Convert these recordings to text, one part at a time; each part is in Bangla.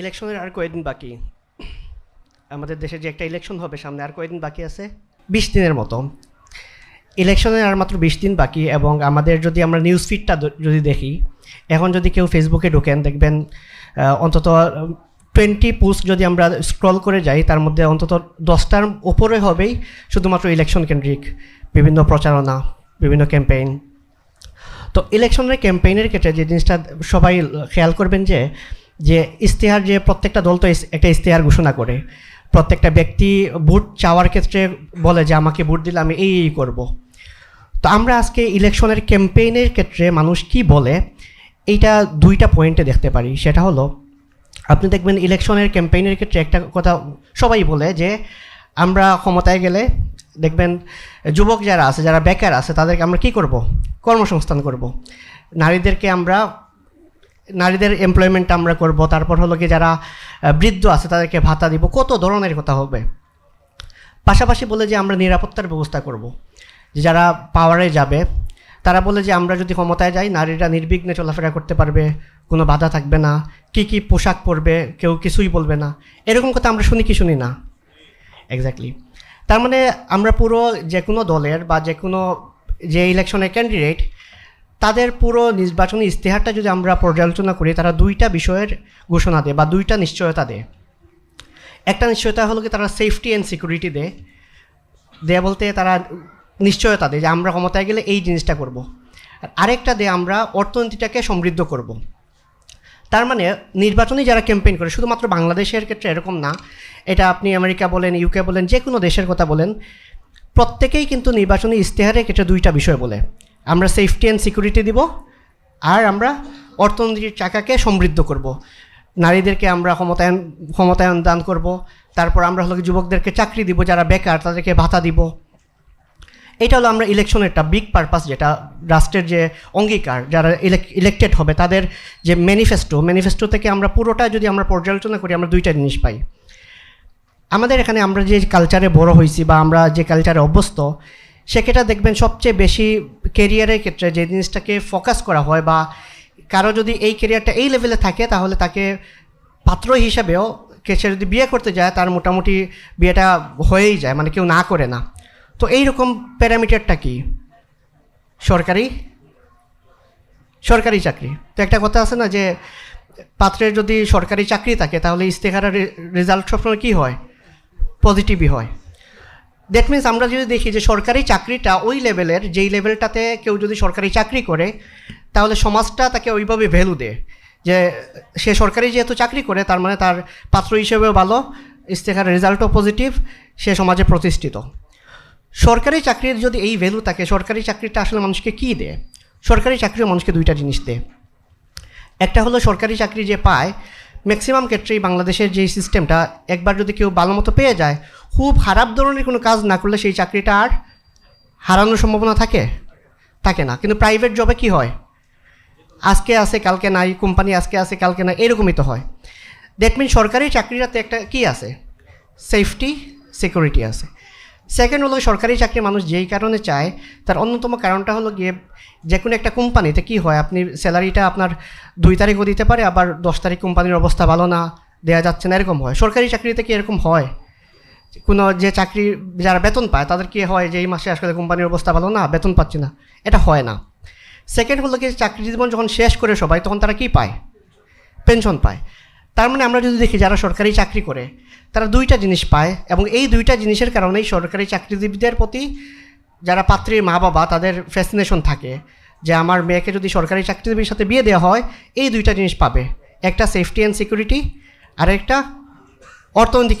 ইলেকশনের আর কয়েকদিন বাকি? আমাদের দেশে যে একটা ইলেকশন হবে, সামনে আর কয়েকদিন বাকি আছে? বিশ দিনের মতো। ইলেকশনের আর মাত্র বিশ দিন বাকি এবং আমাদের যদি আমরা নিউজ ফিডটা যদি দেখি, এখন যদি কেউ ফেসবুকে ঢোকেন, দেখবেন অন্তত টোয়েন্টি পোস্ট যদি আমরা স্ক্রল করে যাই, তার মধ্যে অন্তত দশটার ওপরে হবেই শুধুমাত্র ইলেকশন কেন্দ্রিক। বিভিন্ন প্রচারণা, বিভিন্ন ক্যাম্পেইন তো ইলেকশনের ক্যাম্পেইনের ক্ষেত্রে যে জিনিসটা সবাই খেয়াল করবেন যে যে ইশতেহার যে প্রত্যেকটা দল তো একটা ইশতেহার ঘোষণা করে। প্রত্যেকটা ব্যক্তি ভোট চাওয়ার ক্ষেত্রে বলে যে, আমাকে ভোট দিলে আমি এই এই করব। তো আমরা আজকে ইলেকশনের ক্যাম্পেইনের ক্ষেত্রে মানুষ কি বলে, এইটা দুইটা পয়েন্টে দেখতে পারি। সেটা হলো, আপনি দেখবেন ইলেকশনের ক্যাম্পেইনের ক্ষেত্রে একটা কথা সবাই বলে যে, আমরা ক্ষমতায় গেলে দেখবেন যুবক যারা আছে, যারা বেকার আছে, তাদেরকে আমরা কি করব? কর্মসংস্থান করব। নারীদেরকে আমরা নারীদের এমপ্লয়মেন্ট আমরা করব, তারপর হলো কি যারা বৃদ্ধ আছে তাদেরকে ভাতা দিব, কত ধরনের কথা হবে? পাশাপাশি বলে যে আমরা নিরাপত্তার ব্যবস্থা করব। যে যারা পাওয়ারে যাবে, তারা বলে যে আমরা যদি ক্ষমতায় যাই, নারীরা নির্বিঘ্নে চলাফেরা করতে পারবে, কোনো বাধা থাকবে না, কি কি পোশাক পরবে, কেউ কিছুই বলবে না। এরকম কথা আমরা শুনি কি শুনি না। এক্স্যাক্টলি তার মানে আমরা পুরো যে কোনো দলের বা যে কোনো, যে ইলেকশনের ক্যান্ডিডেট তাদের পুরো নির্বাচনী ইশতেহারটা যদি আমরা পর্যালোচনা করি, তারা দুইটা বিষয়ের ঘোষণা দেয় বা দুইটা নিশ্চয়তা দেয়। একটা নিশ্চয়তা হলো কি, তারা সেফটি অ্যান্ড সিকিউরিটি দেয়। দেয়া বলতে তারা নিশ্চয়তা দেয় যে আমরা ক্ষমতায় গেলে এই জিনিসটা করব। আর আরেকটা দেয় আমরা অর্থনীতিটাকে সমৃদ্ধ করব। তার মানে নির্বাচনী যারা ক্যাম্পেইন করে, শুধুমাত্র বাংলাদেশের ক্ষেত্রে এরকম না, এটা আপনি আমেরিকা বলেন ইউকে বলেন যে কোনো দেশের কথা বলেন, প্রত্যেকেই কিন্তু নির্বাচনী ইশতেহারের ক্ষেত্রে দুইটা বিষয় বলে। আমরা সেফটি অ্যান্ড সিকিউরিটি দিব, আর আমরা অর্থনীতির চাকাকে সমৃদ্ধ করব। নারীদেরকে আমরা ক্ষমতায়ন ক্ষমতায়ন দান করব, তারপর আমরা হলো যুবকদেরকে চাকরি দিব যারা বেকার, তাদেরকে ভাতা দিব। এটা হলো আমরা ইলেকশনের একটা বিগ পারপাস যেটা রাষ্ট্রের যে অঙ্গীকার, যারা ইলেকটেড হবে, তাদের যে ম্যানিফেস্টো ম্যানিফেস্টো থেকে আমরা পুরোটা যদি আমরা পর্যালোচনা করি, আমরা দুইটা জিনিস পাই। আমাদের এখানে আমরা যে কালচারে বড় হয়েছি বা আমরা যে কালচারে অভ্যস্ত সেক্ষেত্রে দেখবেন সবচেয়ে বেশি কেরিয়ারের ক্ষেত্রে যে জিনিসটাকে ফোকাস করা হয় বা কারও যদি এই কেরিয়ারটা এই লেভেলে থাকে, তাহলে তাকে পাত্র হিসাবেও সে যদি বিয়ে করতে যায়, তার মোটামুটি বিয়েটা হয়েই যায় মানে কেউ না করে না। তো এই রকম প্যারামিটারটা কি? সরকারি? সরকারি চাকরি। তো একটা কথা আছে না যে, পাত্রের যদি সরকারি চাকরি থাকে, তাহলে ইস্তেহারের রেজাল্ট সবসময় কী হয়? পজিটিভই হয়। দ্যাট মিন্স আমরা যদি দেখি যে সরকারি চাকরিটা ওই লেভেলের যেই লেভেলটাতে কেউ যদি সরকারি চাকরি করে, তাহলে সমাজটা তাকে ওইভাবে ভ্যালু দেয়। যে সে সরকারি যেহেতু চাকরি করে, তার মানে তার পাত্র হিসেবেও ভালো ইস্তেহারের রেজাল্টও পজিটিভ সে সমাজে প্রতিষ্ঠিত। সরকারি চাকরির যদি এই ভ্যালু থাকে, সরকারি চাকরিটা আসলে মানুষকে কী দেয়? সরকারি চাকরিও মানুষকে দুইটা জিনিস দেয়। একটা হলো সরকারি চাকরি যে পায় ম্যাক্সিমাম ক্ষেত্রেই বাংলাদেশের যে সিস্টেমটা একবার যদি কেউ ভালো মতো পেয়ে যায়, খুব খারাপ ধরনের কোনো কাজ না করলে সেই চাকরিটা আর হারানোর সম্ভাবনা থাকে? থাকে না। কিন্তু প্রাইভেট জবে কি হয়? আজকে আছে, কালকে নাই কোম্পানি আজকে আছে, কালকে নাই, এরকমই তো হয়। দ্যাট মিন সরকারি চাকরিটাতে একটা কি আছে? সেফটি সিকিউরিটি আছে। সেকেন্ড হলো, সরকারি চাকরি মানুষ যেই কারণে চায়, তার অন্যতম কারণটা হলো গিয়ে যে কোনো একটা কোম্পানিতে কি হয়, আপনি স্যালারিটা আপনার দুই তারিখও দিতে পারে, আবার দশ তারিখ কোম্পানির অবস্থা ভালো না দেওয়া যাচ্ছে না, এরকম হয়। সরকারি চাকরিতে কি এরকম হয়? কোনো যে চাকরি যারা বেতন পায়, তাদের কি হয় যে এই মাসে আসলে কোম্পানির অবস্থা ভালো না, বেতন পাচ্ছি না? এটা হয় না। সেকেন্ড হলো কি চাকরি জীবন যখন শেষ করে সবাই, তখন তারা কি পায়? পেনশন পায়। তার মানে আমরা যদি দেখি যারা সরকারি চাকরি করে, তারা দুইটা জিনিস পায় এবং এই দুইটা জিনিসের কারণেই সরকারি চাকরিজীবীদের প্রতি যারা পাত্রীর মা বাবা তাদের ফ্যাসিনেশন থাকে যে আমার মেয়েকে যদি সরকারি চাকরিজীবীর সাথে বিয়ে দেওয়া হয়, এই দুইটা জিনিস পাবে। একটা সেফটি অ্যান্ড সিকিউরিটি আর একটা অর্থনৈতিক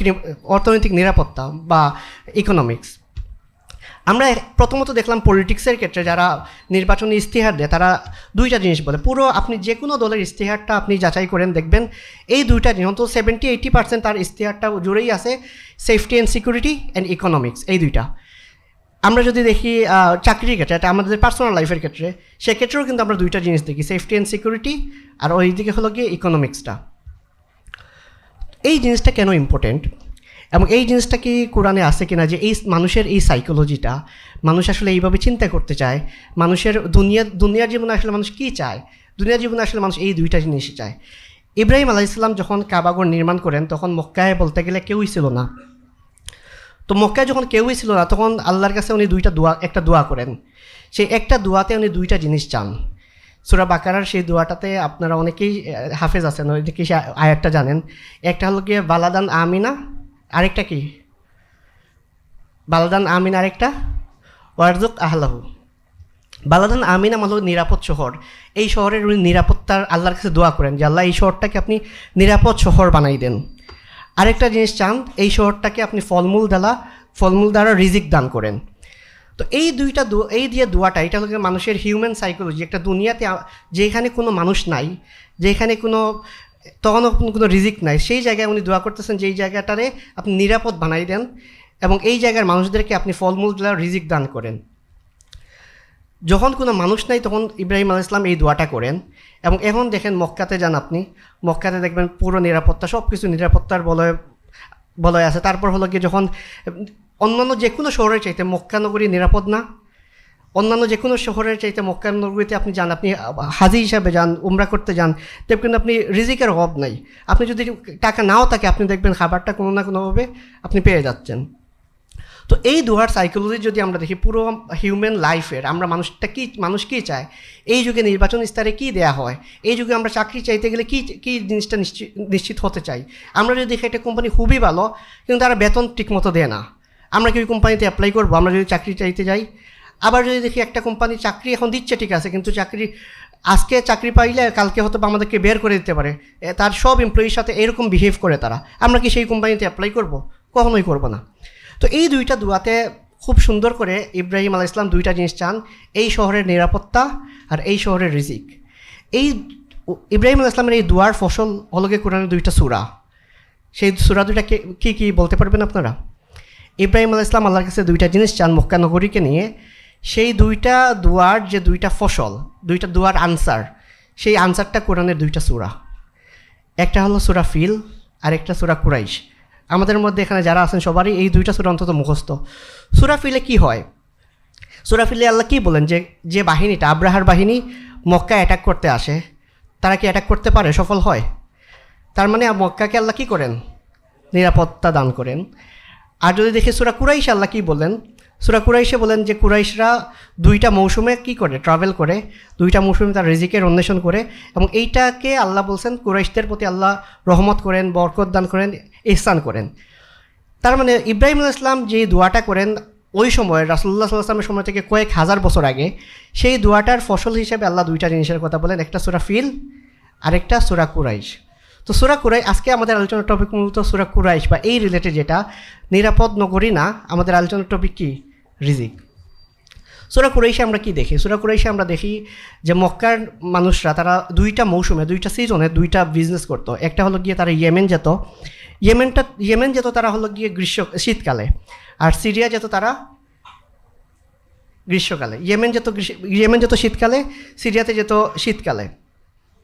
অর্থনৈতিক নিরাপত্তা বা ইকোনমিক্স আমরা প্রথমত দেখলাম পলিটিক্সের ক্ষেত্রে যারা নির্বাচনী ইস্তেহার দেয়, তারা দুইটা জিনিস বলে। পুরো আপনি যে কোনো দলের ইস্তেহারটা আপনি যাচাই করেন দেখবেন, এই দুইটা জিনিস, অন্তত সেভেন্টি এইটি পার্সেন্ট তার ইস্তেহারটা জুড়েই আছে safety and security and economics এই দুইটা। আমরা যদি দেখি চাকরির ক্ষেত্রে, এটা আমাদের পার্সোনাল লাইফের ক্ষেত্রে, সেক্ষেত্রেও কিন্তু আমরা দুইটা জিনিস দেখি সেফটি অ্যান্ড সিকিউরিটি আর ওই দিকে হলো গিয়ে ইকোনমিক্সটা এই জিনিসটা কেন ইম্পর্টেন্ট এবং এই জিনিসটা কি কোরআনে আছে কিনা যে এই মানুষের এই সাইকোলজিটা মানুষ আসলে এইভাবে চিন্তা করতে চায়, মানুষের দুনিয়া দুনিয়ার জীবনে আসলে মানুষ কি চায় দুনিয়ার জীবনে আসলে মানুষ এই দুইটা জিনিস চায়। ইব্রাহিম আলাহ ইসলাম যখন কাবাগর নির্মাণ করেন, তখন মক্কায় বলতে গেলে কেউই ছিল না। তো মক্কায় যখন কেউই ছিল না, তখন আল্লাহর কাছে উনি দুইটা দোয়া, একটা দোয়া করেন। সেই একটা দোয়াতে উনি দুইটা জিনিস চান। সুরা বাকারার সেই দোয়াটাতে আপনারা অনেকেই হাফেজ আছেন, অনেকেই আয়াতটা জানেন। একটা হলো গিয়ে, বালাদান আমিনা আরেকটা কি? বালাদান আমিন আরেকটা? ওয়ারজুক আহলাহু। বালাদান আমিনা মানে হলো নিরাপদ শহর। এই শহরের উনি নিরাপত্তার আল্লাহর কাছে দোয়া করেন যে, আল্লাহ, এই শহরটাকে আপনি নিরাপদ শহর বানাই দেন। আরেকটা জিনিস চান, এই শহরটাকে আপনি ফলমূল দ্বারা ফলমূল দ্বারা রিজিক দান করেন। তো এই দুইটা এই দিয়ে দোয়াটা, এটা হলো মানুষের হিউম্যান সাইকোলজি একটা দুনিয়াতে যেখানে কোনো মানুষ নাই, যেখানে কোনো তখনও কোনো- রিজিক নাই। সেই জায়গায় উনি দোয়া করতেছেন যেই জায়গাটারে আপনি নিরাপদ বানাই দেন এবং এই জায়গার মানুষদেরকে আপনি ফলমূল রিজিক দান করেন। যখন কোনো মানুষ নাই তখন ইব্রাহিম আল ইসলাম এই দোয়াটা করেন এবং এখন দেখেন মক্কাতে যান আপনি। মক্কাতে দেখবেন পুরো নিরাপত্তা সব কিছু নিরাপত্তার বলয় বলয় আছে। তারপর হলো গিয়ে যখন অন্যান্য যে কোনো শহরের চাইতে মক্কানগরী নিরাপদ না অন্যান্য যে কোনো শহরের চাইতে মক্কা নগরীতে আপনি যান, আপনি হাজি হিসাবে যান, উমরা করতে যান, দেখবেন আপনি রিজিকের অভাব নাই। আপনি যদি টাকা নাও থাকে, আপনি দেখবেন খাবারটা কোনো না কোনোভাবে আপনি পেয়ে যাচ্ছেন। তো এই দুহার সাইকোলজি যদি আমরা দেখি, পুরো হিউম্যান লাইফের আমরা মানুষটা কী, মানুষ কী চায়? এই যুগে নির্বাচন স্তরে কী দেয়া হয়? এই যুগে আমরা চাকরি চাইতে গেলে কী কী জিনিসটা নিশ্চিত নিশ্চিত হতে চাই? আমরা যদি দেখি একটা কোম্পানি খুবই ভালো, কিন্তু তারা বেতন ঠিকমতো দেয় না। আমরা কি ওই কোম্পানিতে অ্যাপ্লাই করব? আমরা যদি চাকরি চাইতে যাই আবার যদি দেখি একটা কোম্পানি চাকরি এখন দিচ্ছে, ঠিক আছে, কিন্তু চাকরি, আজকে চাকরি পাইলে কালকে হয়তো আমাদেরকে বের করে দিতে পারে। তার সব এমপ্লয়ির সাথে এরকম বিহেভ করে তারা। আমরা কি সেই কোম্পানিতে অ্যাপ্লাই করব? কখনোই করব না। তো এই দুইটা দুয়াতে খুব সুন্দর করে ইব্রাহিম আলাহ ইসলাম দুইটা জিনিস চান, এই শহরের নিরাপত্তা আর এই শহরের রিজিক। এই ইব্রাহিম আলাহ ইসলামের এই দুয়ার ফসল হলগে কোরআনের দুইটা সুরা। সেই সুরা দুইটা কী, কি বলতে পারবেন আপনারা? ইব্রাহিম আলাহ ইসলাম আল্লাহর কাছে দুইটা জিনিস চান মক্কা নগরীকে নিয়ে। সেই দুইটা দুয়ার যে দুইটা ফসল, দুইটা দুয়ার আনসার, সেই আনসারটা কোরআনের দুইটা সুরা। একটা হলো সুরা ফিল আর একটা সুরা কুরাইশ। আমাদের মধ্যে এখানে যারা আছেন সবারই এই দুইটা সুরা অন্তত মুখস্থ। সুরা ফিলে কি হয়? সুরা ফিলে আল্লাহ কি বলেন যে যে বাহিনীটা, আব্রাহার বাহিনী মক্কা অ্যাটাক করতে আসে, তারা কি অ্যাটাক করতে পারে? সফল হয়? তার মানে মক্কাকে আল্লাহ কী করেন? নিরাপত্তা দান করেন। আর যদি দেখি সুরা কুরাইশ, আল্লাহ কি বলেন? সুরা কুরাইশে বলেন যে কুরাইশরা দুইটা মৌসুমে কি করে? ট্রাভেল করে। দুইটা মৌসুমে তার রিজিকের অন্বেষণ করে এবং এইটাকে আল্লাহ বলছেন কুরাইশদের প্রতি আল্লাহ রহমত করেন, বরকত দান করেন ইহসান করেন। তার মানে ইব্রাহিম ইসলাম যে দোয়াটা করেন, ওই সময় রাসুল্লাহ সাল্লামের সময় থেকে কয়েক হাজার বছর আগে, সেই দোয়াটার ফসল হিসেবে আল্লাহ দুইটা জিনিসের কথা বলেন, একটা সুরা ফিল, আরেকটা সুরা কুরাইশ। তো সুরা কুরাই আজকে আমাদের আলোচনার টপিক মূলত সুরা কুরাইশ বা এই রিলেটেড যেটা, নিরাপদ নগরী না, আমাদের আলোচনার টপিক কি? রিজিক সুরা কুরাইশে আমরা কি দেখি? সুরা কুরাইশে আমরা দেখি যে মক্কার মানুষরা, তারা দুইটা মৌসুমে, দুইটা সিজনে দুইটা বিজনেস করতো। একটা হলো গিয়ে তারা ইয়েমেন যেত। ইয়েমেনটা, ইয়েমেন যেত তারা হলো গিয়ে গ্রীষ্ম, শীতকালে। আর সিরিয়া যেত তারা গ্রীষ্মকালে। ইয়েমেন যেত গ্রীষ্ম- ইয়েমেন যেত শীতকালে, সিরিয়াতে যেত শীতকালে।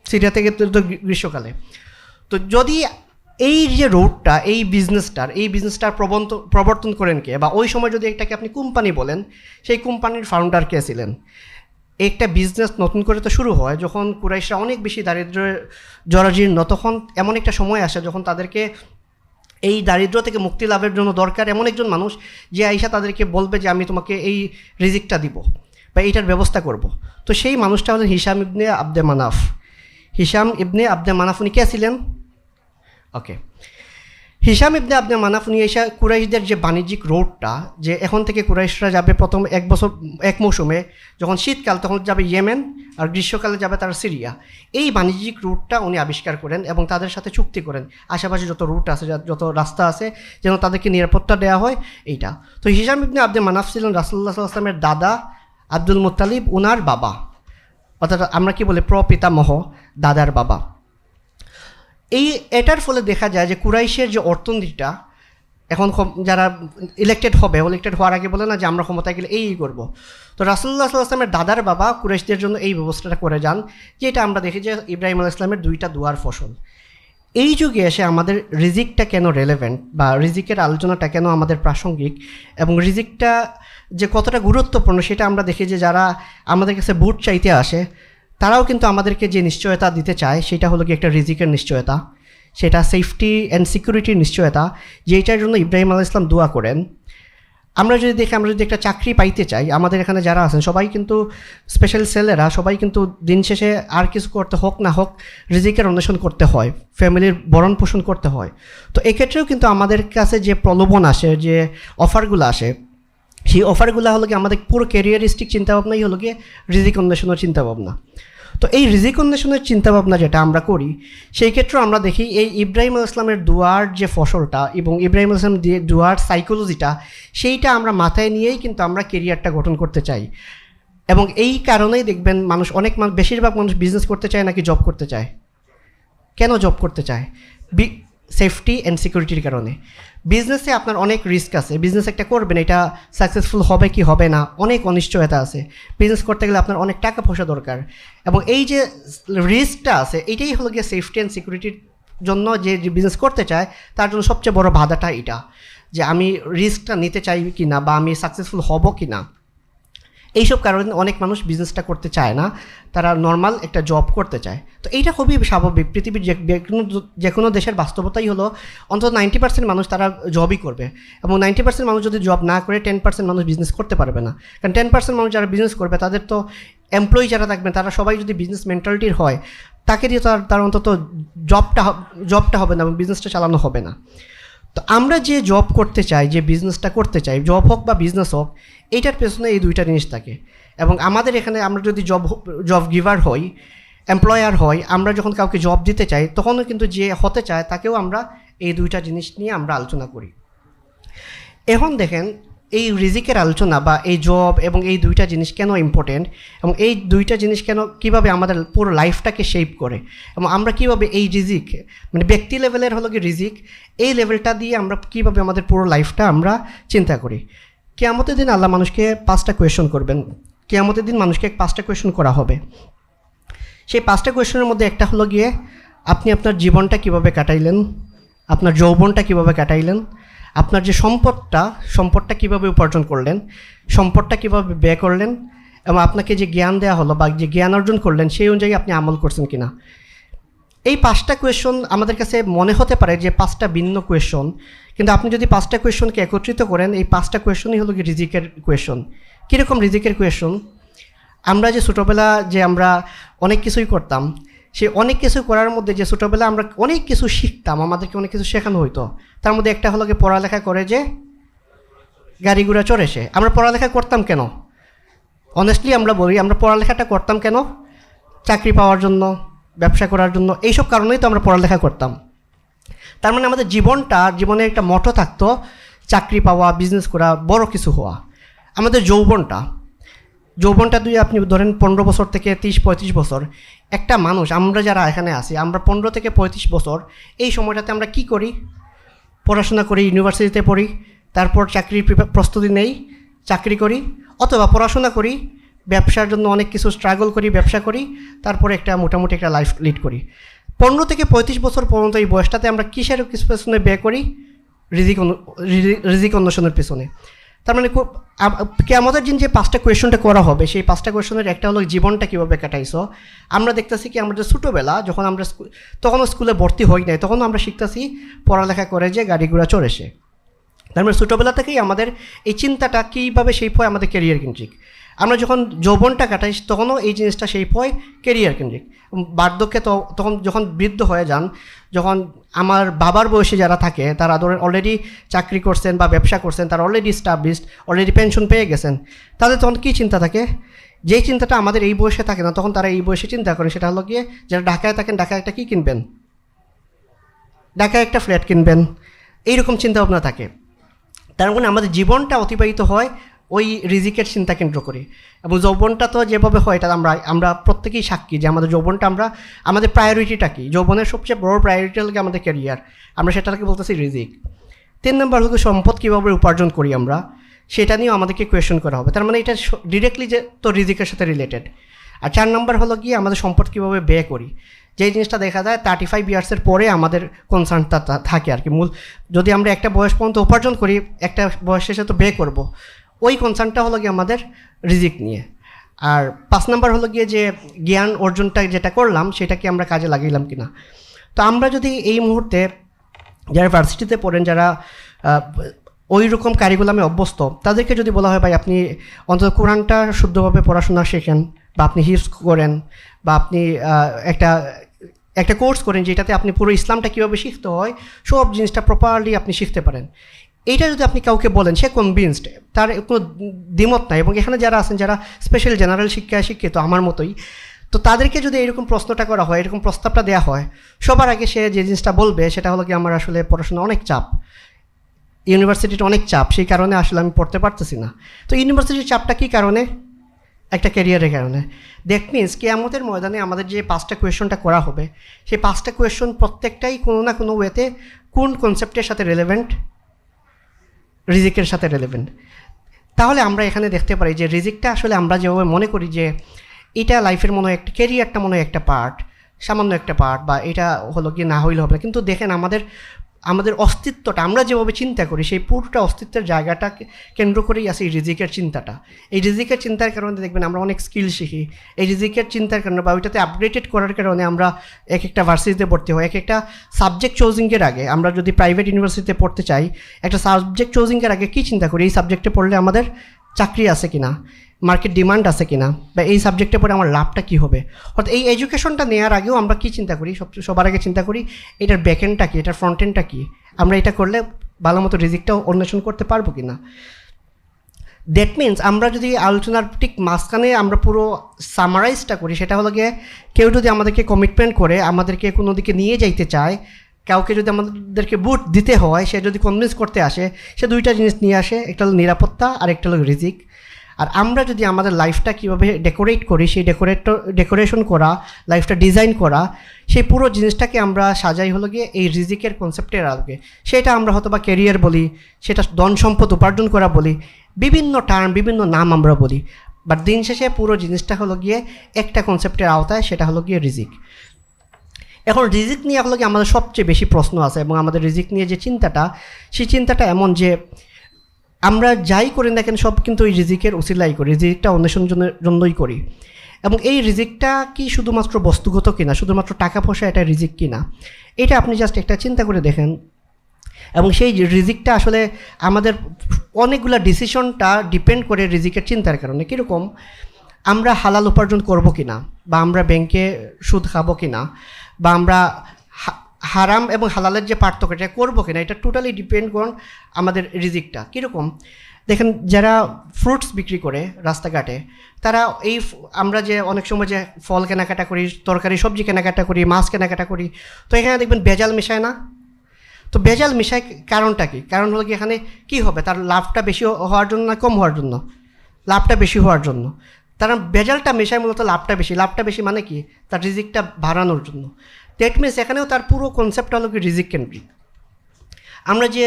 সিরিয়াতে যেত গ্রীষ্মকালে। তো যদি এই যে রোডটা এই বিজনেসটার এই বিজনেসটার প্রবন্ত, প্রবর্তন করেন কে? বা ওই সময় যদি এটাকে আপনি কোম্পানি বলেন, সেই কোম্পানির ফাউন্ডার কে ছিলেন? একটা বিজনেস নতুন করে তো শুরু হয়, যখন কুরাইশরা অনেক বেশি দারিদ্র্যের জরাজীর্ণ, তখন এমন একটা সময় আসে যখন তাদেরকে এই দারিদ্র্য থেকে মুক্তি লাভের জন্য দরকার এমন একজন মানুষ যে আইসা তাদেরকে বলবে যে, আমি তোমাকে এই রিজিকটা দিব বা এইটার ব্যবস্থা করব। তো সেই মানুষটা হলেন হিসাম ইবনে আব্দে মানাফ। হিসাম ইবনে আব্দে মানাফ উনি কে ছিলেন? ওকে হিসাম ইবনে আব্দে মানাফ নিয়ে এসে কুরাইশদের যে বাণিজ্যিক রোডটা, যে এখন থেকে কুরাইশরা যাবে প্রথম এক বছর, এক মৌসুমে, যখন শীতকাল তখন যাবে ইয়েমেন আর গ্রীষ্মকালে যাবে তারা সিরিয়া। এই বাণিজ্যিক রুটটা উনি আবিষ্কার করেন এবং তাদের সাথে চুক্তি করেন। আশেপাশে যত রুট আছে যত রাস্তা আছে, যেন তাদেরকে নিরাপত্তা দেওয়া হয়, এইটা। তো হিসাম ইবনে আব্দে মানাফ ছিলেন রাসুল্লাহ আসলামের দাদা আব্দুল মুতালিব উনার বাবা। অর্থাৎ আমরা কি বলি, প্রপিতামহ দাদার বাবা। এই, এটার ফলে দেখা যায় যে কুরাইশের যে অর্থনীতিটা, এখন যারা ইলেক্টেড হবে ইলেক্টেড হওয়ার আগে বলে না যে আমরা ক্ষমতায় গেলে এই করব। তো রাসুল্লাহ আসলামের দাদার বাবা কুরাইশদের জন্য এই ব্যবস্থাটা করে যান যে এটা আমরা দেখি যে ইব্রাহিম আল ইসলামের দুইটা দুয়ার ফসল। এই যুগে এসে আমাদের রিজিকটা কেন রেলেভেন্ট বা রিজিকের আলোচনাটা কেন আমাদের প্রাসঙ্গিক এবং রিজিকটা যে কতটা গুরুত্বপূর্ণ সেটা আমরা দেখি যে যারা আমাদের কাছে ভোট চাইতে আসে তারাও কিন্তু আমাদেরকে যে নিশ্চয়তা দিতে চায়, সেটা হলো কি একটা রিজিকের নিশ্চয়তা, সেটা সেফটি অ্যান্ড সিকিউরিটির নিশ্চয়তা যেটার জন্য ইব্রাহিম আলাহ ইসলাম দোয়া করেন। আমরা যদি দেখি, আমরা যদি একটা চাকরি পাইতে চাই, আমাদের এখানে যারা আছেন, সবাই কিন্তু স্পেশাল সেলেরা সবাই কিন্তু দিন শেষে আর কিছু করতে হোক না হোক, রিজিকের অন্বেষণ করতে হয়, ফ্যামিলির বরণ পোষণ করতে হয়। তো এক্ষেত্রেও কিন্তু আমাদের কাছে যে প্রলোভন আসে, যে অফারগুলো আসে সেই অফারগুলো হলো কি আমাদের পুরো ক্যারিয়ারিস্টিক চিন্তাভাবনাই হলো গিয়ে রিজিক অন্বেষণের চিন্তাভাবনা। তো এই রিজিক অন্বেষণের চিন্তাভাবনা যেটা আমরা করি, সেই ক্ষেত্রে আমরা দেখি এই ইব্রাহিম ইসলামের দুয়ার যে ফসলটা এবং ইব্রাহিম ইসলাম দিয়ে দুয়ার সাইকোলজিটা সেইটা আমরা মাথায় নিয়েই কিন্তু আমরা কেরিয়ারটা গঠন করতে চাই। এবং এই কারণেই দেখবেন মানুষ অনেক মানুষ বেশিরভাগ মানুষ বিজনেস করতে চায় নাকি জব করতে চায়? কেন জব করতে চায়? সেফটি অ্যান্ড সিকিউরিটির কারণে। বিজনেসে আপনার অনেক রিস্ক আছে। বিজনেস একটা করবেন, এটা সাকসেসফুল হবে কি হবে না, অনেক অনিশ্চয়তা আছে। বিজনেস করতে গেলে আপনার অনেক টাকা পয়সা দরকার। এবং এই যে রিস্কটা আছে, এটাই হলো গিয়ে সেফটি অ্যান্ড সিকিউরিটির জন্য যে বিজনেস করতে চায়, তার জন্য সবচেয়ে বড় বাধাটা এটা। যে আমি রিস্কটা নিতে চাই কি না, বা আমি সাকসেসফুল হব কি না। এইসব কারণে অনেক মানুষ বিজনেসটা করতে চায় না। তারা নর্মাল একটা জব করতে চায়। তো এইটা খুবই স্বাভাবিক। পৃথিবীর যে কোনো যে কোনো দেশের বাস্তবতাই হলো, অন্তত নাইনটি পার্সেন্ট মানুষ তারা জবই করবে। এবং নাইনটি পার্সেন্ট মানুষ যদি জব না করে টেন পার্সেন্ট মানুষ বিজনেস করতে পারবে না। কারণ টেন পার্সেন্ট মানুষ যারা বিজনেস করবে, তাদের তো এমপ্লয়ি যারা থাকবেন তারা সবাই যদি বিজনেস মেন্টালিটির হয়, তাকে দিয়ে তার তার অন্তত জবটা জবটা হবে না এবং বিজনেসটা চালানো হবে না। তো আমরা যে জব করতে চাই, যে বিজনেসটা করতে চাই জব হোক বা বিজনেস হোক এইটার পেছনে এই দুইটা জিনিস থাকে। এবং আমাদের এখানে আমরা যদি জব জব গিভার হই এমপ্লয়ার হই, আমরা যখন কাউকে জব দিতে চাই, তখনও কিন্তু যে হতে চায়, তাকেও আমরা এই দুইটা জিনিস নিয়ে আমরা আলোচনা করি। এখন দেখেন, এই রিজিকের আলোচনা বা এই জব এবং এই দুইটা জিনিস কেন ইম্পর্টেন্ট এবং এই দুইটা জিনিস কেন, কীভাবে আমাদের পুরো লাইফটাকে শেপ করে এবং আমরা কীভাবে এই রিজিক মানে ব্যক্তি লেভেলের হলো কি রিজিক, এই লেভেলটা দিয়ে আমরা কীভাবে আমাদের পুরো লাইফটা আমরা চিন্তা করি। কেয়ামতের দিন আল্লাহ মানুষকে পাঁচটা কোয়েশন করবেন। কেয়ামতের দিন মানুষকে পাঁচটা কোয়েশন করা হবে। সেই পাঁচটা কোয়েশনের মধ্যে একটা হলো গিয়ে, আপনি আপনার জীবনটা কীভাবে কাটাইলেন? আপনার যৌবনটা কীভাবে কাটাইলেন? আপনার যে সম্পদটা সম্পদটা কীভাবে উপার্জন করলেন? সম্পদটা কীভাবে ব্যয় করলেন? এবং আপনাকে যে জ্ঞান দেওয়া হলো বা যে জ্ঞান অর্জন করলেন, সেই অনুযায়ী আপনি আমল করছেন কিনা? এই পাঁচটা কোয়েশন আমাদের কাছে মনে হতে পারে যে পাঁচটা ভিন্ন কোয়েশন কিন্তু আপনি যদি পাঁচটা কোয়েশনকে একত্রিত করেন, এই পাঁচটা কোয়েশনই হলো কি রিজিকের কোয়েশন কীরকম রিজিকের কোয়েশন আমরা যে ছোটোবেলা যে আমরা অনেক কিছুই করতাম, সে অনেক কিছু করার মধ্যে যে ছোটোবেলা আমরা অনেক কিছু শিখতাম, আমাদেরকে অনেক কিছু শেখানো হইতো। তার মধ্যে একটা হলো কি পড়ালেখা করে যে গাড়ি ঘোড়া চড়ে সে। আমরা পড়ালেখা করতাম কেন? অনেস্টলি আমরা বলি, আমরা পড়ালেখাটা করতাম কেন? চাকরি পাওয়ার জন্য। ব্যবসা করার জন্য, এইসব কারণেই তো আমরা পড়ালেখা করতাম। তার মানে আমাদের জীবনটা, জীবনে একটা মটো থাকতো, চাকরি পাওয়া বিজনেস করা, বড় কিছু হওয়া। আমাদের যৌবনটা যৌবনটা দুই আপনি ধরেন পনেরো বছর থেকে তিরিশ, পঁয়ত্রিশ বছর, একটা মানুষ, আমরা যারা এখানে আছি, আমরা পনেরো থেকে পঁয়ত্রিশ বছর, এই সময়টাতে আমরা কি করি? পড়াশোনা করি ইউনিভার্সিটিতে পড়ি, তারপর চাকরির প্রস্তুতি নেই, চাকরি করি, অথবা পড়াশোনা করি ব্যবসার জন্য অনেক কিছু স্ট্রাগল করি, ব্যবসা করি, তারপরে একটা মোটামুটি একটা লাইফ লিড করি। পনেরো থেকে পঁয়ত্রিশ বছর পর্যন্ত এই বয়সটাতে আমরা কিসের কিছু পেছনে ব্যয় করি? রিজিক রিজিক অন্বেষণের পেছনে। তার মানে আমাদের দিন যে পাঁচটা কোয়েশনটা করা হবে, সেই পাঁচটা কোয়েশনের একটা হলো জীবনটা কীভাবে কাটাইছো? আমরা দেখতেছি কি আমরা যে ছোটোবেলা যখন আমরা তখনও স্কুলে ভর্তি হই নাই তখনও আমরা শিখতেছি পড়ালেখা করে যে গাড়ি ঘোড়া চড়েছে তার মানে ছোটোবেলা থেকেই আমাদের এই চিন্তাটা কীভাবে সেই হয় আমাদের কেরিয়ার কেন্দ্রিক আমরা যখন যৌবনটা কাটাই, তখনও এই জিনিসটা সেই হয় কেরিয়ার কেন্দ্রিক। বার্ধক্যে তো, তখন যখন বৃদ্ধ হয়ে যান, যখন আমার বাবার বয়সে যারা থাকে, তারা ধরেন অলরেডি চাকরি করছেন বা ব্যবসা করছেন, তারা অলরেডি স্টাবলিশড অলরেডি পেনশন পেয়ে গেছেন, তাদের তখন কী চিন্তা থাকে? যেই চিন্তাটা আমাদের এই বয়সে থাকে না, তখন তারা এই বয়সে চিন্তা করেন সেটা হলো গিয়ে যারা ঢাকায় থাকেন, ঢাকায় একটা কী কিনবেন? ঢাকায় একটা ফ্ল্যাট কিনবেন। এইরকম চিন্তাভাবনা থাকে। তার মানে আমাদের জীবনটা অতিবাহিত হয় ওই রিজিকের চিন্তা কেন্দ্র করি। এবং যৌবনটা তো যেভাবে হয়, এটা আমরা আমরা প্রত্যেকেই সাক্ষী যে আমাদের যৌবনটা আমরা, আমাদের প্রায়োরিটিটা কি? যৌবনের সবচেয়ে বড় প্রায়োরিটি হলো আমাদের ক্যারিয়ার আমরা সেটাকে বলতেছি রিজিক। তিন নম্বর হলো সম্পদ কীভাবে উপার্জন করি আমরা? সেটা নিয়েও আমাদেরকে কোয়েশন করা হবে। তার মানে এটা ডিরেক্টলি যে, তো রিজিকের সাথে রিলেটেড আর চার নম্বর হলো গিয়ে আমাদের সম্পদ কীভাবে ব্যয় করি? যে জিনিসটা দেখা যায় থার্টি ফাইভ ইয়ার্সের পরে আমাদের কনসার্নটা থাকে আর কি। মূল, যদি আমরা একটা বয়স পর্যন্ত উপার্জন করি, একটা বয়স শেষে তো ব্যয় করব। ওই কনসার্নটা হলো গিয়ে আমাদের রিজিক নিয়ে। আর পাঁচ নাম্বার হলো গিয়ে যে জ্ঞান অর্জনটা যেটা করলাম, সেটাকে আমরা কাজে লাগাইলাম কিনা। তো আমরা যদি এই মুহূর্তে যারা ভার্সিটিতে পড়েন, যারা ওই রকম কারিকুলামে অভ্যস্ত, তাদেরকে যদি বলা হয়, ভাই, আপনি অন্তত কোরআনটা শুদ্ধভাবে পড়াশোনা শেখেন বা আপনি হিফস করেন বা আপনি একটা একটা কোর্স করেন, যেটাতে আপনি পুরো ইসলামটা কীভাবে শিখতে হয়, সব জিনিসটা প্রপারলি আপনি শিখতে পারেন। এইটা যদি আপনি কাউকে বলেন, সে কনভিনসড তার কোনো দ্বিমত নাই এবং এখানে যারা আছেন, যারা স্পেশাল জেনারেল শিক্ষায় শিক্ষিত, আমার মতোই, তো তাদেরকে যদি এরকম প্রশ্নটা করা হয়, এরকম প্রস্তাবটা দেওয়া হয়, সবার আগে সে যে জিনিসটা বলবে, সেটা হলো কি আমার আসলে পড়াশোনা অনেক চাপ। ইউনিভার্সিটির অনেক চাপ, সেই কারণে আসলে আমি পড়তে পারতেছি না। তো ইউনিভার্সিটির চাপটা কী কারণে? একটা ক্যারিয়ারের কারণে। দ্যাট মিনস কেয়ামতের ময়দানে আমাদের যে পাঁচটা কোয়েশনটা করা হবে, সেই পাঁচটা কোয়েশন প্রত্যেকটাই কোনো না কোনো ওয়েতে কোন কনসেপ্টের সাথে রেলেভেন্ট রিজিকের সাথে রেলেভেন্ট তাহলে আমরা এখানে দেখতে পারি যে রিজিকটা আসলে আমরা যেভাবে মনে করি যে এটা লাইফের মনে হয় একটা ক্যারিয়ারটা মনে হয় একটা পার্ট সামান্য একটা পার্ট বা এটা হলো কি না হইলে হবে না। কিন্তু দেখেন আমাদের আমাদের অস্তিত্বটা, আমরা যেভাবে চিন্তা করি, সেই পুরোটা অস্তিত্বের জায়গাটাকে কেন্দ্র করেই আছে এই রিজিকের চিন্তাটা। এই রিজিকের চিন্তার কারণে দেখবেন আমরা অনেক স্কিল শিখি। এই রিজিকের চিন্তার কারণে বা ওইটাতে আপগ্রেডেড করার কারণে আমরা এক একটা ভার্সিটিতে পড়তে হয় এক একটা সাবজেক্ট চোজিংয়ের আগে আমরা যদি প্রাইভেট ইউনিভার্সিটিতে পড়তে চাই, একটা সাবজেক্ট চোজিংয়ের আগে কী চিন্তা করি? এই সাবজেক্টে পড়লে আমাদের চাকরি আছে কিনা? মার্কেট ডিমান্ড আছে কিনা বা এই সাবজেক্টে পরে আমার লাভটা কী হবে? অর্থাৎ এই এডুকেশনটা নেওয়ার আগেও আমরা কী চিন্তা করি? সব, সবার আগে চিন্তা করি, এটার ব্যাকেন্ডটা কী? এটার ফ্রন্ট এন্ডটা কী? আমরা এটা করলে ভালো মতো রিজিকটাও অন্বেষণ করতে পারব কি না দ্যাট মিন্স আমরা যদি আলোচনার ঠিক মাঝখানে আমরা পুরো সামারাইজটা করি, সেটা হলো গিয়ে কেউ যদি আমাদেরকে কমিটমেন্ট করে, আমাদেরকে কোনো দিকে নিয়ে যাইতে চায়, কাউকে যদি আমাদেরকে বুট দিতে হয়, সে যদি কনভিন্স করতে আসে, সে দুইটা জিনিস নিয়ে আসে, একটা হলো নিরাপত্তা আর একটা হলো রিজিক আর আমরা যদি আমাদের লাইফটা কীভাবে ডেকোরেট করি, সেই ডেকোরেট ডেকোরেশন করা লাইফটা ডিজাইন করা, সেই পুরো জিনিসটাকে আমরা সাজাই হলো গিয়ে এই রিজিকের কনসেপ্টের আগে সেটা আমরা হয়তো বা ক্যারিয়ার বলি, সেটা ধন সম্পদ উপার্জন করা বলি, বিভিন্ন টার্ম বিভিন্ন নাম আমরা বলি। বাট দিন শেষে পুরো জিনিসটা হলো গিয়ে একটা কনসেপ্টের আওতায়, সেটা হলো গিয়ে রিজিক। এখন রিজিক নিয়ে হলো গিয়ে আমাদের সবচেয়ে বেশি প্রশ্ন আছে এবং আমাদের রিজিক নিয়ে যে চিন্তাটা, সেই চিন্তাটা এমন যে আমরা যাই করি না কেন, সব কিন্তু ওই রিজিকের উসিলাই করি, রিজিকটা অন্বেষণ জন্য- জন্যই করি। এবং এই রিজিকটা কি শুধুমাত্র বস্তুগত কিনা, শুধুমাত্র টাকা পয়সা, এটা রিজিক কিনা, এটা আপনি জাস্ট একটা চিন্তা করে দেখেন। এবং সেই রিজিকটা আসলে আমাদের অনেকগুলা ডিসিশনটা ডিপেন্ড করে রিজিকের চিন্তার কারণে। কীরকম? আমরা হালাল উপার্জন করব কি না বা আমরা ব্যাংকে সুদ খাব কি না বা আমরা হারাম এবং হালালের যে পার্থক্য, এটা করব কিনা, এটা টোটালি ডিপেন্ড করুন আমাদের রিজিকটা। কীরকম? দেখেন, যারা ফ্রুটস বিক্রি করে রাস্তাঘাটে, তারা এই আমরা যে অনেক সময় যে ফল কেনাকাটা করি, তরকারি, সবজি কেনাকাটা করি, মাছ কেনাকাটা করি, তো এখানে দেখবেন ভেজাল মেশায় না? তো ভেজাল মেশায় কারণটা কি? কারণ হলো কি, এখানে কি হবে? তার লাভটা বেশি হওয়ার জন্য না কম হওয়ার জন্য? লাভটা বেশি হওয়ার জন্য। তারা ভেজালটা মেশায় মূলত লাভটা বেশি। লাভটা বেশি মানে কি? তার রিজিকটা বাড়ানোর জন্য। দ্যাট মিনস এখানেও তার পুরো কনসেপ্ট হলো কি রিজিক কেন্দ্রিক। আমরা যে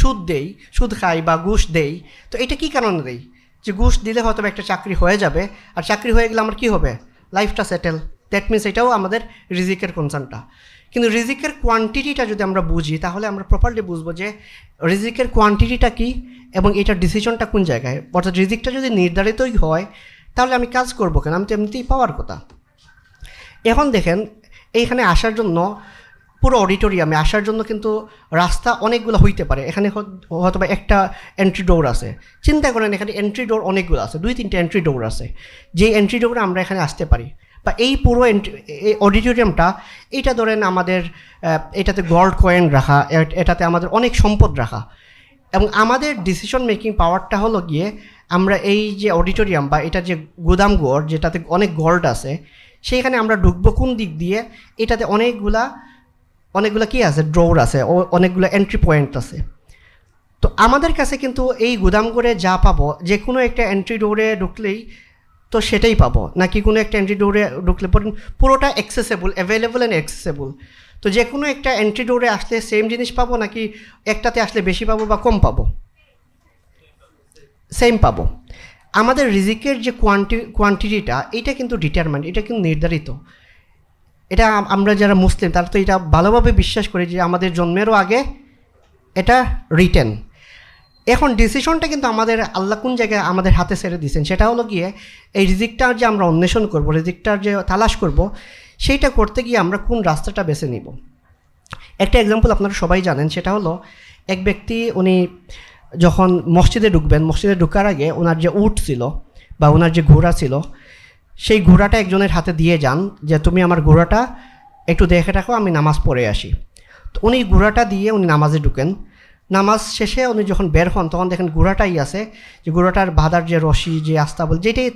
সুদ দেই, সুদ খাই বা ঘুষ দেই, তো এটা কি কারণে দেই? যে ঘুষ দিলে হয়তো একটা চাকরি হয়ে যাবে, আর চাকরি হয়ে গেলে আমার কি হবে? লাইফটা সেটেল দ্যাট মিনস এটাও আমাদের রিজিকের কনসার্নটা কিন্তু রিজিকের কোয়ান্টিটিটা যদি আমরা বুঝি, তাহলে আমরা প্রপারলি বুঝব যে রিজিকের কোয়ান্টিটিটা কি এবং এটার ডিসিশনটা কোন জায়গায়? অর্থাৎ রিজিকটা যদি নির্ধারিতই হয়, তাহলে আমি কাজ করব কেন? আমি তো এমনিতেই পাওয়ার কথা। এখন দেখেন এইখানে আসার জন্য পুরো অডিটোরিয়ামে আসার জন্য কিন্তু রাস্তা অনেকগুলো হইতে পারে। এখানে হয়তো- বা একটা এন্ট্রি ডোর আছে। চিন্তা করেন এখানে এন্ট্রি ডোর অনেকগুলো আছে, দুই তিনটে এন্ট্রি ডোর আছে। যে এন্ট্রি ডোরে আমরা এখানে আসতে পারি। বা এই পুরো এই অডিটোরিয়ামটা এটা ধরেন আমাদের এটাতে গোল্ড কয়েন রাখা এটাতে আমাদের অনেক সম্পদ রাখা। এবং আমাদের ডিসিশন মেকিং পাওয়ারটা হলো গিয়ে আমরা এই যে অডিটোরিয়াম বা এটা যে গুদামঘর যেটাতে অনেক গোল্ড আছে সেইখানে আমরা ঢুকবো কোন দিক দিয়ে? এটাতে অনেকগুলা, অনেকগুলো কি আছে? ড্রোর আছে অনেকগুলো এন্ট্রি পয়েন্ট আছে। তো আমাদের কাছে কিন্তু এই গুদাম করে যা পাবো যে কোনো একটা এন্ট্রি ডোরে ঢুকলেই তো সেটাই পাবো। নাকি কোনো একটা এন্ট্রি ডোরে ঢুকলে পরে পুরোটা অ্যাক্সেসেবল অ্যাভেলেবল অ্যান্ড অ্যাক্সেসেবল তো যে কোনো একটা এন্ট্রি ডোরে আসলে সেম জিনিস পাবো, নাকি একটাতে আসলে বেশি পাবো বা কম পাবো? সেম পাবো। আমাদের রিজিকের যে কোয়ান্টি কোয়ান্টিটিটা এটা কিন্তু ডিটারমাইন্ড এটা কিন্তু নির্ধারিত। এটা আমরা যারা মুসলিম, তারা তো এটা ভালোভাবে বিশ্বাস করি যে আমাদের জন্মেরও আগে এটা রিটেন এখন ডিসিশনটা কিন্তু আমাদের আল্লাহ কোন জায়গায় আমাদের হাতে ছেড়ে দিয়েছেন, সেটা হলো গিয়ে এই রিজিকটার যে আমরা অন্বেষণ করব, রিজিকটার যে তালাশ করব, সেইটা করতে গিয়ে আমরা কোন রাস্তাটা বেছে নিব। একটা এক্সাম্পল আপনারা সবাই জানেন, সেটা হলো এক ব্যক্তি, উনি যখন মসজিদে ঢুকবেন, মসজিদে ঢুকার আগে ওনার যে উট ছিল বা ওনার যে ঘোড়া ছিল, সেই ঘোড়াটা একজনের হাতে দিয়ে যান যে, তুমি আমার ঘোড়াটা একটু দেখে রাখো আমি নামাজ পড়ে আসি। তো উনি ঘোড়াটা দিয়ে উনি নামাজে ঢুকেন। নামাজ শেষে উনি যখন বের হন, তখন দেখেন ঘোড়াটাই আছে, যে ঘোড়াটার বাঁধার যে রশি, যে আস্তাবল যেটাই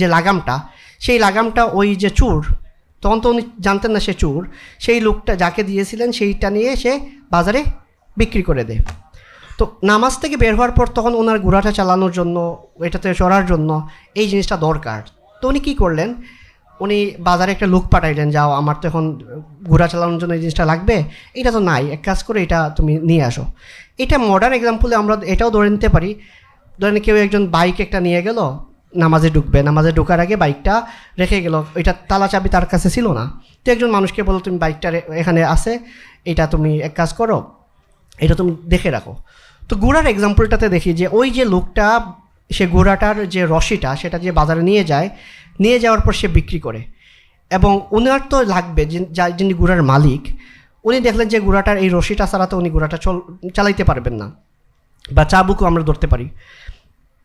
যে লাগামটা, সেই লাগামটা ওই যে চুর, তখন তো উনি জানতেন না সে চুর, সেই লোকটা যাকে দিয়েছিলেন সেইটা নিয়ে সে বাজারে বিক্রি করে দেয়। তো নামাজ থেকে বের হওয়ার পর তখন ওনার ঘোড়াটা চালানোর জন্য, এটাতে চড়ার জন্য এই জিনিসটা দরকার। তো উনি কী করলেন? উনি বাজারে একটা লোক পাঠাইলেন, যাও, আমার তো এখন ঘোড়া চালানোর জন্য এই জিনিসটা লাগবে। এটা তো নাই, এক কাজ করে এটা তুমি নিয়ে আসো। এটা মডার্ন এক্সাম্পলে আমরা এটাও ধরে নিতে পারি। ধরেন কেউ একজন বাইক একটা নিয়ে গেল, নামাজে ঢুকবে। নামাজে ঢোকার আগে বাইকটা রেখে গেল। এটা তালা চাবি তার কাছে ছিল না। তো একজন মানুষকে বলো তুমি বাইকটা এখানে আছে। এটা তুমি এক কাজ করো, এটা তুমি দেখে রাখো। তো ঘোড়ার এক্সাম্পলটাতে দেখি যে ওই যে লোকটা, সে ঘোড়াটার যে রশিটা, সেটা যে বাজারে নিয়ে যায়, নিয়ে যাওয়ার পর সে বিক্রি করে। এবং উনার তো লাগবে যিনি- যা- যিনি ঘোড়ার মালিক, উনি দেখলেন যে ঘোড়াটার এই রশিটা ছাড়া তো উনি ঘোড়াটা চল, চালাইতে পারবেন না বা চাবুকও আমরা ধরতে পারি।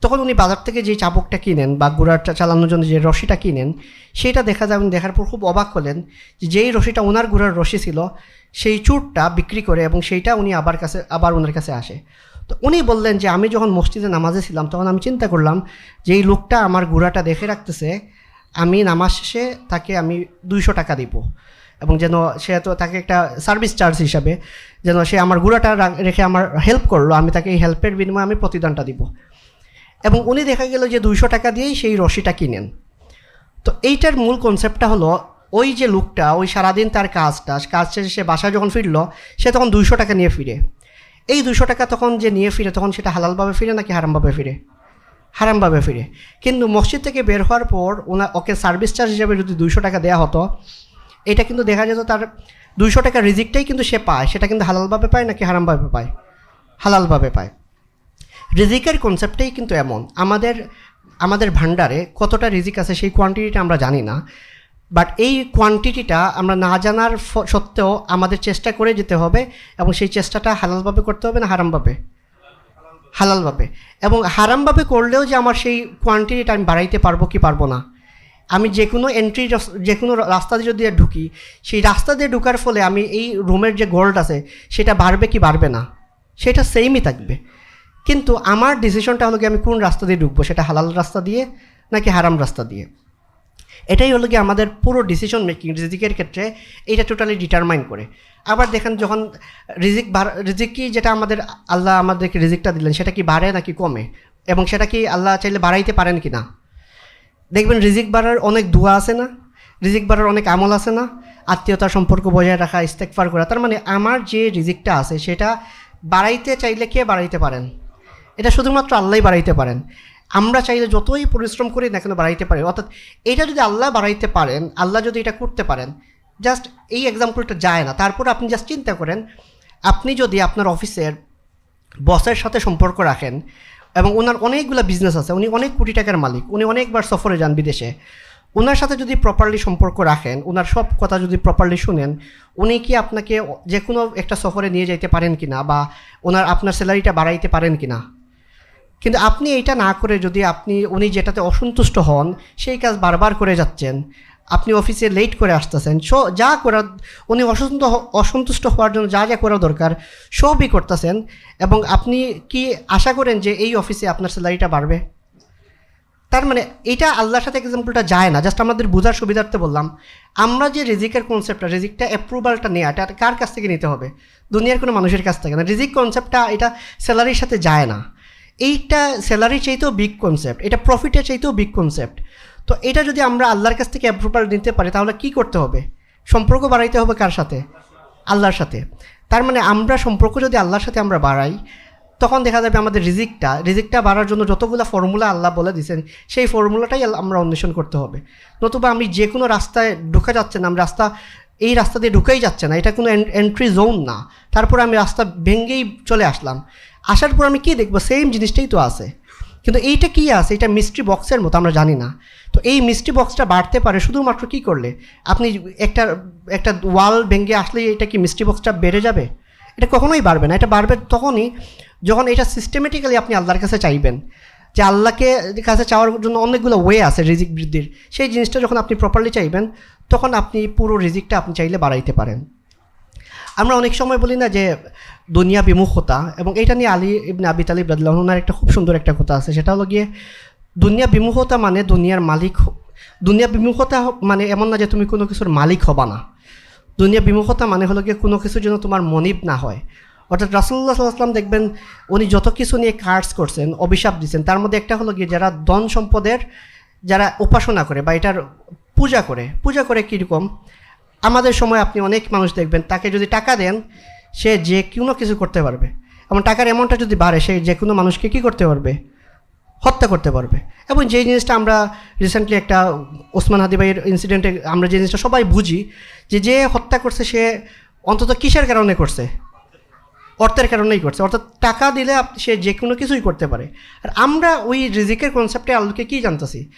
তখন উনি বাজার থেকে যে চাবুকটা কিনেন বা ঘোড়াটা চালানোর জন্য যে রশিটা কিনেন সেটা দেখা যাবেন দেখার পর খুব অবাক হলেন যে যেই রশিটা ওনার ঘোড়ার রশি ছিল, সেই চুরটা বিক্রি করে এবং সেইটা উনি আবার কাছে, আবার ওনার কাছে আসে। তো উনি বললেন যে, আমি যখন মসজিদে নামাজে ছিলাম, তখন আমি চিন্তা করলাম যে, এই লোকটা আমার ঘোড়াটা দেখে রাখতেছে, আমি নামাজ শেষে তাকে আমি দুইশো টাকা দিব। এবং যেন সে তো তাকে একটা সার্ভিস চার্জ হিসাবে যেন সে আমার ঘোড়াটা রেখে আমার হেল্প করল, আমি তাকে এই হেল্পের বিনিময়ে আমি প্রতিদানটা দিব। এবং উনি দেখা গেল যে, দুইশো টাকা দিয়েই সেই রশিটা কিনেন। তো এইটার মূল কনসেপ্টটা হলো, ওই যে লোকটা, ওই সারাদিন তার কাজটা, কাজ শেষে সে বাসায় যখন ফিরলো, সে তখন দুইশো টাকা নিয়ে ফিরে। এই দুশো টাকা তখন যে নিয়ে ফিরে, তখন সেটা হালালভাবে ফিরে নাকি হারামভাবে ফিরে? হারামভাবে ফিরে। কিন্তু মসজিদ থেকে বের হওয়ার পর ওনা ওকে সার্ভিস চার্জ হিসাবে যদি দুইশো টাকা দেওয়া হতো, এটা কিন্তু দেখা যেত তার দুইশো টাকা রিজিকটাই কিন্তু সে পায়। সেটা কিন্তু হালালভাবে পায় নাকি হারামভাবে পায়? হালালভাবে পায়। রিজিকের কনসেপ্টটাই কিন্তু এমন। আমাদের আমাদের ভান্ডারে কতটা রিজিক আছে সেই কোয়ান্টিটিটা আমরা জানি না। বাট এই কোয়ান্টিটিটা আমরা না জানার সত্ত্বেও আমাদের চেষ্টা করে যেতে হবে এবং সেই চেষ্টাটা হালালভাবে করতে হবে না হারামভাবে? হালালভাবে। এবং হারামভাবে করলেও যে আমার সেই কোয়ান্টিটিটা আমি বাড়াইতে পারব কি পারব না? আমি যে কোনো এন্ট্রি যে কোনো রাস্তা দিয়ে যদি ঢুকি, সেই রাস্তা দিয়ে ঢুকার ফলে আমি এই রুমের যে গোল্ড আছে, সেটা বাড়বে কি বাড়বে না? সেটা সেমই থাকবে। কিন্তু আমার ডিসিশনটা হলো কি আমি কোন রাস্তা দিয়ে ঢুকবো? সেটা হালাল রাস্তা দিয়ে নাকি হারাম রাস্তা দিয়ে? এটাই হলো কি আমাদের পুরো ডিসিশন মেকিং রিজিকের ক্ষেত্রে এটা টোটালি ডিটারমাইন করে। আবার দেখেন যখন রিজিক রিজিক কি যেটা আমাদের আল্লাহ আমাদেরকে রিজিকটা দিলেন, সেটা কি বাড়ে নাকি কমে? এবং সেটা কি আল্লাহ চাইলে বাড়াইতে পারেন কি না দেখবেন রিজিক বাড়ার অনেক দোয়া আছে না? রিজিক বাড়ার অনেক আমল আছে না? আত্মীয়তার সম্পর্ক বজায় রাখা ইস্তেকফার করা, তার মানে আমার যে রিজিকটা আছে সেটা বাড়াইতে চাইলে কে বাড়াইতে পারেন? এটা শুধুমাত্র আল্লাহই বাড়াইতে পারেন। আমরা চাইলে যতই পরিশ্রম করি না কেন বাড়াইতে পারি। অর্থাৎ এটা যদি আল্লাহ বাড়াইতে পারেন, আল্লাহ যদি এটা করতে পারেন জাস্ট এই এক্সাম্পলটা যায় না। তারপর আপনি জাস্ট চিন্তা করেন, আপনি যদি আপনার অফিসের বসের সাথে সম্পর্ক রাখেন এবং ওনার অনেকগুলো বিজনেস আছে, উনি অনেক কোটি টাকার মালিক, উনি অনেকবার সফরে যান বিদেশে, ওনার সাথে যদি প্রপারলি সম্পর্ক রাখেন, ওনার সব কথা যদি প্রপারলি শুনেন, উনি কি আপনাকে যে কোনো একটা সফরে নিয়ে যাইতে পারেন কিনা বা ওনার আপনার স্যালারিটা বাড়াইতে পারেন কিনা? কিন্তু আপনি এইটা না করে যদি আপনি, উনি যেটাতে অসন্তুষ্ট হন, সেই কাজ বারবার করে যাচ্ছেন, আপনি অফিসে লেট করে আসতেছেন, সো যা করার উনি অসন্ত, অসন্তুষ্ট হওয়ার জন্য যা যা করা দরকার, সবই করতেছেন, এবং আপনি কি আশা করেন যে এই অফিসে আপনার স্যালারিটা বাড়বে? তার মানে এটা আল্লাহর সাথে এক্সাম্পলটা যায় না জাস্ট আমাদের বোঝার সুবিধার্থে বললাম। আমরা যে রিজিকের কনসেপ্টটা রিজিকটা অ্যাপ্রুভালটা নেওয়া এটা কার কাছ থেকে নিতে হবে? দুনিয়ার কোনো মানুষের কাছ থেকে না। রিজিক কনসেপ্টটা এটা স্যালারির সাথে যায় না। এইটা স্যালারি চাইতেও বিগ কনসেপ্ট এটা প্রফিটের চাইতেও বিগ কনসেপ্ট তো এটা যদি আমরা আল্লাহর কাছ থেকে অ্যাপ্রুভাল নিতে পারি, তাহলে কি করতে হবে? সম্পর্ক বাড়াইতে হবে কার সাথে? আল্লাহর সাথে। তার মানে আমরা সম্পর্ক যদি আল্লাহর সাথে আমরা বাড়াই, তখন দেখা যাবে আমাদের রিজিকটা রিজিকটা বাড়ার জন্য যতগুলো ফর্মুলা আল্লাহ বলে দিয়েছেন সেই ফর্মুলাটাই আমরা অন্বেষণ করতে হবে। নতুবা আমি যে কোনো রাস্তায় ঢুকে যাচ্ছে না, আমি রাস্তা এই রাস্তা দিয়ে ঢুকেই যাচ্ছে না, এটা কোনো এন্ট্রি জোন না। তারপর আমি রাস্তা ভেঙ্গেই চলে আসলাম। আসার পর আমি কি দেখব? সেম জিনিসটাই তো আছে। কিন্তু এইটা কী আছে? এটা মিস্ট্রি বক্সের মতো, আমরা জানি না। তো এই মিস্ট্রি বক্সটা বাড়তে পারে, শুধুমাত্র কি করলে? আপনি একটা একটা ওয়াল ভেঙে আসলেই এটা কি মিস্ট্রি বক্সটা বেড়ে যাবে? এটা কখনোই বাড়বে না, এটা বাড়বে তখনই যখন এটা সিস্টেমেটিক্যালি আপনি আল্লাহর কাছে চাইবেন। যে আল্লাহকে কাছে চাওয়ার জন্য অনেকগুলো ওয়ে আছে রিজিক বৃদ্ধির। সেই জিনিসটা যখন আপনি প্রপারলি চাইবেন তখন আপনি পুরো রিজিকটা আপনি চাইলে বাড়াইতে পারেন। আমরা অনেক সময় বলি না যে দুনিয়া বিমুখতা এবং এটা নিয়ে আলী ইবনে আবি তালিব রাদিল্লাহনার একটা খুব সুন্দর একটা কথা আছে। সেটা হলো গিয়ে দুনিয়া বিমুখতা মানে দুনিয়ার মালিক দুনিয়া বিমুখতা মানে এমন না যে তুমি কোনো কিছুর মালিক হবা না। দুনিয়া বিমুখতা মানে হলো গিয়ে কোনো কিছু যেন তোমার মনিব না হয়। অর্থাৎ রাসুল্লাহ সাল্লাম দেখবেন উনি যত কিছু নিয়ে কার্ডস করছেন, অভিশাপ দিচ্ছেন, তার মধ্যে একটা হলো গিয়ে যারা ধন সম্পদের যারা উপাসনা করে বা এটার পূজা করে পূজা করে কীরকম? আমাদের সময় আপনি অনেক মানুষ দেখবেন, তাকে যদি টাকা দেন, সে যে কোনো কিছু করতে পারবে। এবং টাকার অ্যামাউন্টটা যদি বাড়ে, সে যে কোনো মানুষকে কী করতে পারবে? হত্যা করতে পারবে। এবং যে জিনিসটা আমরা রিসেন্টলি একটা ওসমান হাদিবাইয়ের ইনসিডেন্টে আমরা যে জিনিসটা সবাই বুঝি, যে যে হত্যা করছে, সে অন্তত কিসের কারণে করছে? অর্থের কারণেই করছে। অর্থাৎ টাকা দিলে সে যে কোনো কিছুই করতে পারে। আর আমরা ওই রিজিকের কনসেপ্টে আলোকে কী জানতেছি?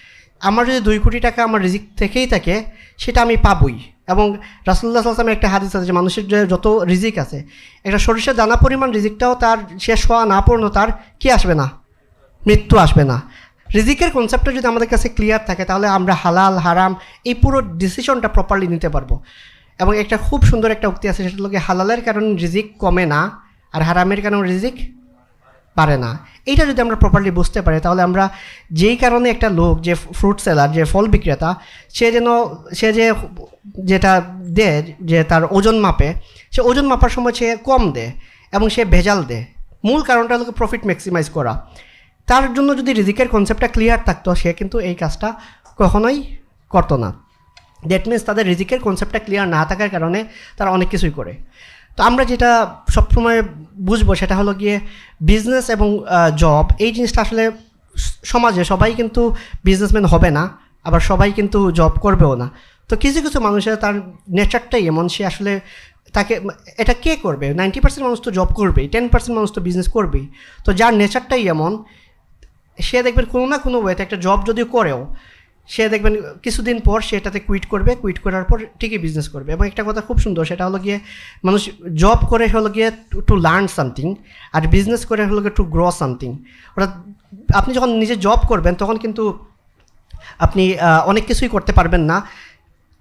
আমার যদি দুই কোটি টাকা আমার রিজিক থেকেই থাকে, সেটা আমি পাবই। এবং রাসুল্লাহ আসলামের একটা হাদিস আছে যে মানুষের যে যত রিজিক আছে, একটা সরিষার দানা পরিমাণ রিজিকটাও তার শেষ হওয়া না পড়নো তার কি আসবে না? মৃত্যু আসবে না। রিজিকের কনসেপ্টটা যদি আমাদের কাছে ক্লিয়ার থাকে, তাহলে আমরা হালাল, হারাম এই পুরো ডিসিশনটা প্রপারলি নিতে পারব। এবং একটা খুব সুন্দর একটা উক্তি আছে, সেটা গিয়ে হালালের কারণে রিজিক কমে না, আর হারামের কারণে রিজিক পারে না। এইটা যদি আমরা প্রপারলি বুঝতে পারি, তাহলে আমরা যেই কারণে একটা লোক, যে ফ্রুট সেলার যে ফল বিক্রেতা, সে যেন, সে যে যেটা দেয়, যে তার ওজন মাপে, সে ওজন মাপার সময় সে কম দেয় এবং সে ভেজাল দেয়। মূল কারণটা হলো প্রফিট ম্যাক্সিমাইজ করা। তার জন্য যদি রিজিকের কনসেপ্টটা ক্লিয়ার থাকতো, সে কিন্তু এই কাজটা কখনোই করতো না। দ্যাট মিনস তাদের রিজিকের কনসেপ্টটা ক্লিয়ার না থাকার কারণে তারা অনেক কিছুই করে। তো আমরা যেটা সবসময় বুঝব সেটা হলো গিয়ে বিজনেস এবং জব এই জিনিসটা আসলে সমাজে সবাই কিন্তু বিজনেসম্যান হবে না, আবার সবাই কিন্তু জব করবেও না। তো কিছু কিছু মানুষের তার নেচারটাই এমন, সে আসলে তাকে এটা কে করবে? নাইনটি পার্সেন্ট মানুষ তো জব করবেই টেন পার্সেন্ট মানুষ তো বিজনেস করবেই। তো যার নেচারটাই এমন, সে দেখবেন কোনো না কোনো ওয়েতে একটা জব যদি করেও সে দেখবেন কিছুদিন পর সে এটাতে কুইট করবে কুইট করার পর ঠিকই বিজনেস করবে। এবং একটা কথা খুব সুন্দর, সেটা হলো গিয়ে মানুষ জব করে হলো গিয়ে টু লার্ন সামথিং আর বিজনেস করে হলো গিয়ে টু গ্রো সামথিং অর্থাৎ আপনি যখন নিজে জব করবেন, তখন কিন্তু আপনি অনেক কিছুই করতে পারবেন না।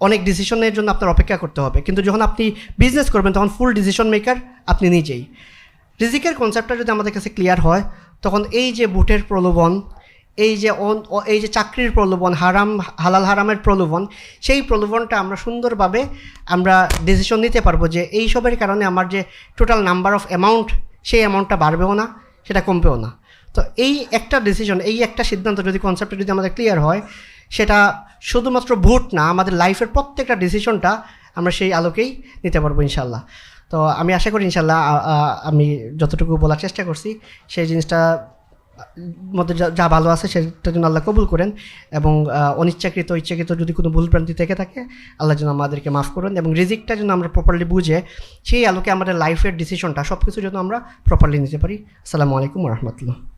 অনেক ডিসিশনের জন্য আপনার অপেক্ষা করতে হবে। কিন্তু যখন আপনি বিজনেস করবেন, তখন ফুল ডিসিশন মেকার আপনি নিজেই। রিজিকের কনসেপ্টটা যদি আমাদের কাছে ক্লিয়ার হয়, তখন এই যে বুটের প্রলোভন এই যে এই যে চাকরির প্রলোভন, হারাম, হালাল হারামের প্রলোভন, সেই প্রলোভনটা আমরা সুন্দরভাবে আমরা ডিসিশন নিতে পারব যে এই সবের কারণে আমার যে টোটাল নাম্বার অফ অ্যামাউন্ট সেই অ্যামাউন্টটা বাড়বেও না, সেটা কমবেও না। তো এই একটা ডিসিশন এই একটা সিদ্ধান্ত যদি কনসেপ্টটা যদি আমাদের ক্লিয়ার হয়, সেটা শুধুমাত্র ভোট না, আমাদের লাইফের প্রত্যেকটা ডিসিশনটা আমরা সেই আলোকেই নিতে পারব ইনশাল্লাহ তো আমি আশা করি ইনশাল্লাহ আমি যতটুকু বলার চেষ্টা করছি, সেই জিনিসটা মধ্যে যা- ভালো আছে সেটার জন্য আল্লাহ কবুল করেন এবং অনিচ্ছাকৃত, ইচ্ছাকৃত যদি কোনো ভুল প্রান্তি থেকে থাকে, আল্লাহ যেন আমাদেরকে মাফ করেন এবং রিজিকটা যেন আমরা প্রপারলি বুঝে সেই আলোকে আমাদের লাইফের ডিসিশনটা সব কিছু যেন আমরা প্রপারলি নিতে পারি। আসসালামু আলাইকুম রহমতুল্লাহ।